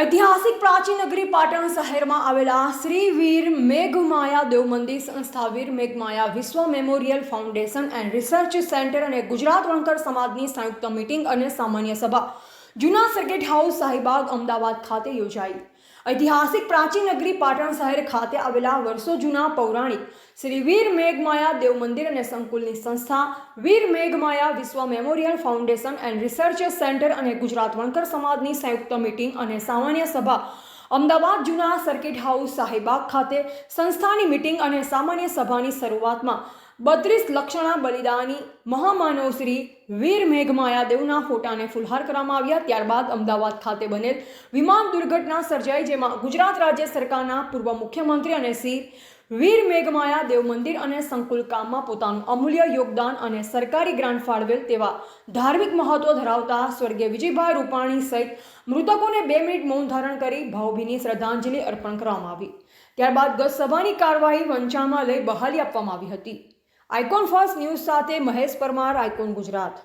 ઐતિહાસિક પ્રાચીન નગરી પાટણ શહેરમાં આવેલા શ્રી વીર મેઘમાયા દેવ મંદિર સંસ્થા Veer મેઘમાયા Vishwa memorial foundation and research centre અને ગુજરાત વણકર સમાજની સંયુક્ત મીટિંગ અને સામાન્ય સભા જૂના સર્કિટ હાઉસ સાહિબાગ અમદાવાદ ખાતે યોજાઈ. ઐતિહાસિક પ્રાચીન નગરી પાટણ શહેર ખાતે આવેલા વર્ષો જૂના પૌરાણિક શ્રી વીર મેઘમાયા દેવ મંદિર અને સંકુલની સંસ્થા Veer મેઘમાયા Vishwa memorial foundation and research centre અને ગુજરાત વણકર સમાજની સંયુક્ત મીટિંગ અને સામાન્ય સભા અમદાવાદ જૂના સર્કિટ હાઉસ સાહેબાગ ખાતે સંસ્થાની મીટિંગ અને સામાન્ય સભાની શરૂઆતમાં બત્રીસ લક્ષણા બલિદાની મહામાનવ શ્રી વીર મેઘમાયા ફોટાને ફુલહાર કરવામાં આવ્યા. ત્યારબાદ અમદાવાદ ખાતે બનેલ વિમાન દુર્ઘટના સર્જાઈ, જેમાં ગુજરાત રાજ્ય સરકારના પૂર્વ મુખ્યમંત્રી અને શ્રી વીર મેઘમાયા દેવ મંદિર અને સંકુલ કામમાં પોતાનું અમૂલ્ય યોગદાન અને સરકારી ગ્રાન્ટ ફાળવેલ તેવા ધાર્મિક મહત્વ ધરાવતા સ્વર્ગીય વિજયભાઈ રૂપાણી સહિત મૃતકોને બે મિનિટ મૌન ધારણ કરી ભાવભીની શ્રદ્ધાંજલિ અર્પણ કરવામાં આવી. ત્યારબાદ ગત સભાની કાર્યવાહી વંચામાં લઈ બહાલી આપવામાં આવી હતી. આઇકોન ફર્સ્ટ ન્યૂઝ સાથે મહેશ પરમાર આઇકોન ગુજરાત.